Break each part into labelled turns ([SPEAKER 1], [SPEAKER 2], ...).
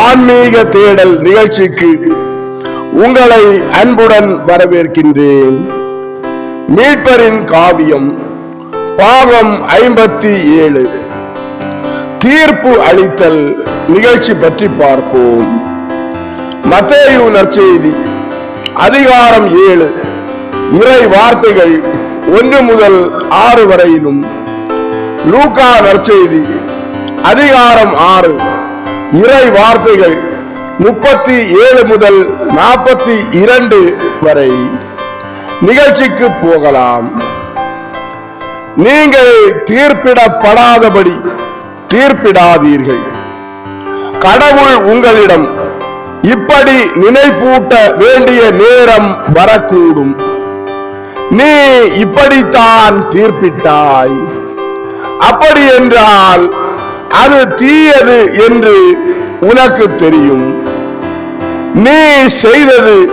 [SPEAKER 1] ஆன்மீக தேடல் நிகழ்ச்சிக்கு உங்களை அன்புடன் வரவேற்கின்றேன். மீட்பரின் காவியம் பாகம் ஐம்பத்தி ஏழு. தீர்ப்பு அளித்தல் நிகழ்ச்சி பற்றி பார்ப்போம். மத்தேயு நற்செய்தி அதிகாரம் ஏழு. இறை வார்த்தைகள் ஒன்று முதல் ஆறு வரையிலும். லூகா நற்செய்தி அதிகாரம் ஆறு. இறை வார்த்தைகள் முப்பத்தி ஏழு முதல் நாற்பத்தி இரண்டு வரை. நிகழ்ச்சிக்கு போகலாம். நீங்கள் தீர்ப்பிடப்படாதபடி தீர்ப்பிடாதீர்கள். கடவுள் உங்களிடம் இப்படி நினைப்பூட்ட வேண்டிய நேரம் வரக்கூடும். நீ இப்படித்தான் தீர்ப்பிட்டாய். அப்படி என்றால் அது தீயது என்று உனக்கு தெரியும். நீ செய்தது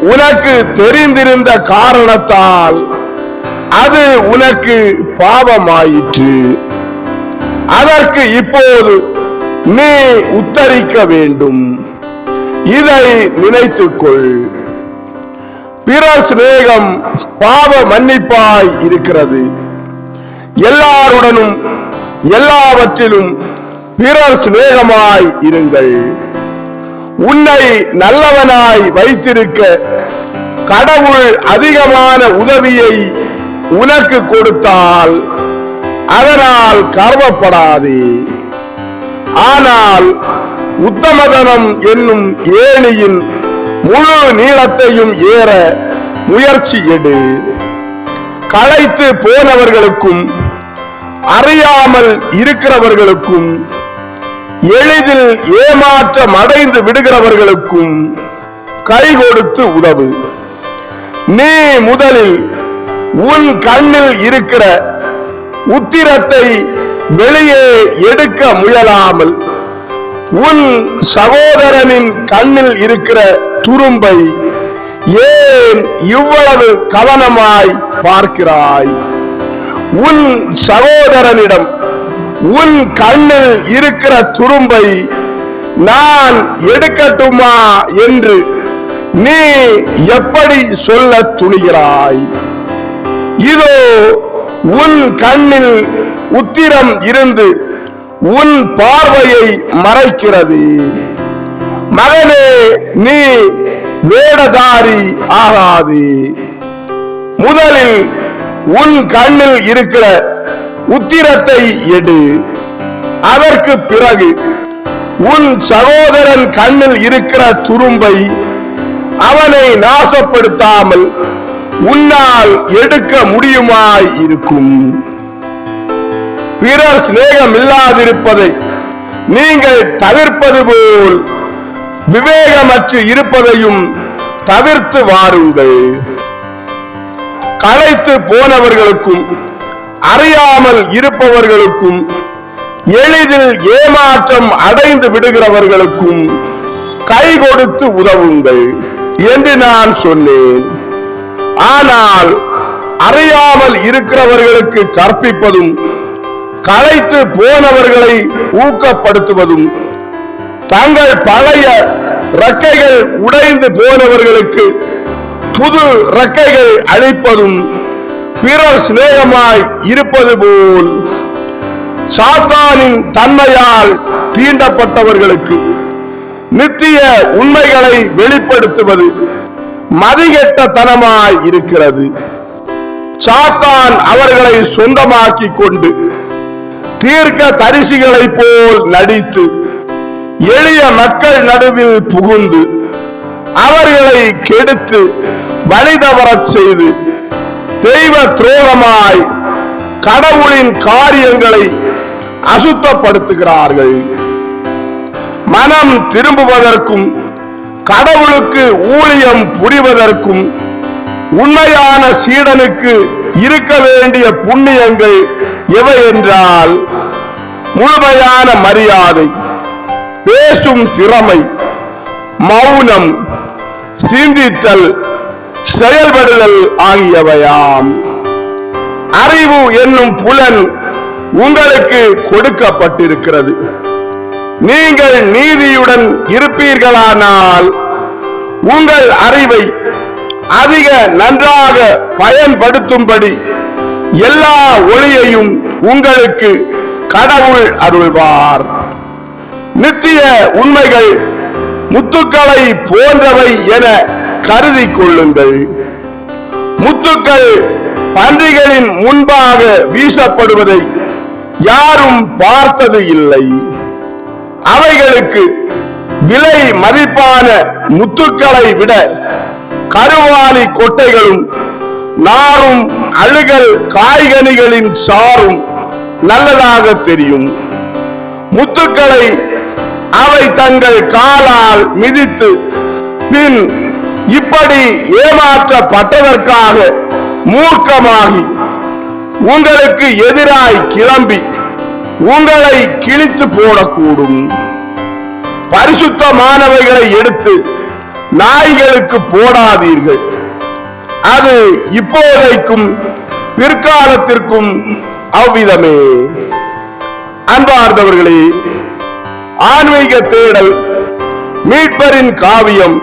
[SPEAKER 1] உனக்கு தெரிந்திருந்த காரணத்தால் அது உனக்கு பாவமாயிற்று. அதற்கு இப்போது நீ உத்தரிக்க வேண்டும். இதை நினைத்துக்கொள். பிற சிநேகம் பாவ மன்னிப்பாய் இருக்கிறது. எல்லாருடனும் எல்லாவற்றிலும் பிறர் சிநேகமாய் இருங்கள். உன்னை நல்லவனாய் வைத்திருக்க கடவுள் அதிகமான உதவியை உனக்கு கொடுத்தால் அதனால் கர்வப்படாதே. ஆனால் உத்தமதனம் என்னும் ஏணியின் முழு நீளத்தையும் ஏற முயற்சி எடு. களைத்து போனவர்களுக்கும் அறியாமல் இருக்கிறவர்களுக்கும் எளிதில் ஏமாற்றம் அடைந்து விடுகிறவர்களுக்கும் கை கொடுத்து உதவு. நீ முதலில் உன் கண்ணில் இருக்கிற உத்திரத்தை வெளியே எடுக்க முயலாமல் உன் சகோதரனின் கண்ணில் இருக்கிற துரும்பை ஏன் இவ்வளவு கவனமாய் பார்க்கிறாய்? உன் சகோதரனிடம் உன் கண்ணில் இருக்கிற துரும்பை நான் எடுக்கட்டுமா என்று நீ எப்படி சொல்ல துணிகிறாய்? இதோ உன் கண்ணில் உத்திரம் இருந்து உன் பார்வையை மறைக்கிறது. மகனே நீ வேடதாரி ஆகாது. முதலில் உன் கண்ணில் இருக்கிற உத்திரத்தை எடு. அதற்கு பிறகு உன் சகோதரன் கண்ணில் இருக்கிற துரும்பை அவனை நாசப்படுத்தாமல் உன்னால் எடுக்க முடியுமாய் இருக்கும். பிறர் சிநேகம் இல்லாதிருப்பதை நீங்கள் தவிர்ப்பது போல் விவேகமற்று இருப்பதையும் தவிர்த்து வாருங்கள். களைத்து போனவர்களுக்கும் அறியாமல் இருப்பவர்களுக்கும் எளிதில் ஏமாற்றம் அடைந்து விடுகிறவர்களுக்கும் கை கொடுத்து உதவுங்கள் என்று நான் சொன்னேன். ஆனால் அறியாமல் இருக்கிறவர்களுக்கு கற்பிப்பதும் களைத்து போனவர்களை ஊக்கப்படுத்துவதும் தங்கள் பழைய ரக்கைகள் உடைந்து போனவர்களுக்கு புது ரக்கைகள் அழிப்பதும் பிறர் சிநேகமாய் இருப்பது போல். சாத்தானின் தன்மையால் தீண்டப்பட்டவர்களுக்கு நித்திய உண்மைகளை வெளிப்படுத்துவது மதிகெட்ட தனமாய் இருக்கிறது. சாத்தான் அவர்களை சொந்தமாக்கி கொண்டு தீர்க்க தரிசிகளைப் போல் நடித்து எளிய மக்கள் நடுவில் புகுந்து அவர்களை கெடுத்து வழிதவரச் செய்து தெய்வ துரோகமாய் கடவுளின் காரியங்களை அசுத்தப்படுத்துகிறார்கள். மனம் திரும்புவதற்கும் கடவுளுக்கு ஊழியம் புரிவதற்கும் உண்மையான சீடனுக்கு இருக்க வேண்டிய புண்ணியங்கள் எவை என்றால் முழுமையான மரியாதை பேசும் திறமை மௌனம் சிந்தித்தல் செயல்படுதல் ஆகியவையாம். அறிவு என்னும் புலன் உங்களுக்கு கொடுக்கப்பட்டிருக்கிறது. நீங்கள் நீதியுடன் இருப்பீர்களானால் உங்கள் அறிவை அதிக நன்றாக பயன்படுத்தும்படி எல்லா ஒளியையும் உங்களுக்கு கடவுள் அருள்வார். நித்திய உண்மைகள் முத்துக்களை போன்றவை என கருதி கொள்ளுங்கள். முத்துக்கள் பன்றிகளின் முன்பாக வீசப்படுவதை யாரும் பார்த்தது இல்லை. அவைகளுக்கு விலை மதிப்பான முத்துக்களை விட கருவாலி கொட்டைகளும் நாரும் அழுகல் காய்கனிகளின் சாரும் நல்லதாக தெரியும். முத்துக்களை அவை தங்கள் காலால் மிதித்து பின் இப்படி ஏமாற்றப்பட்டதற்காக மூர்க்கமாகி உங்களுக்கு எதிராய் கிளம்பி உங்களை கிழித்து போடக்கூடும். பரிசுத்தமானவைகளை எடுத்து நாய்களுக்கு போடாதீர்கள். அது இப்போதைக்கும் பிற்காலத்திற்கும் அவ்விதமே. அன்பார்ந்தவர்களே ஆன்மீக தேடல் மீட்பரின் காவியம்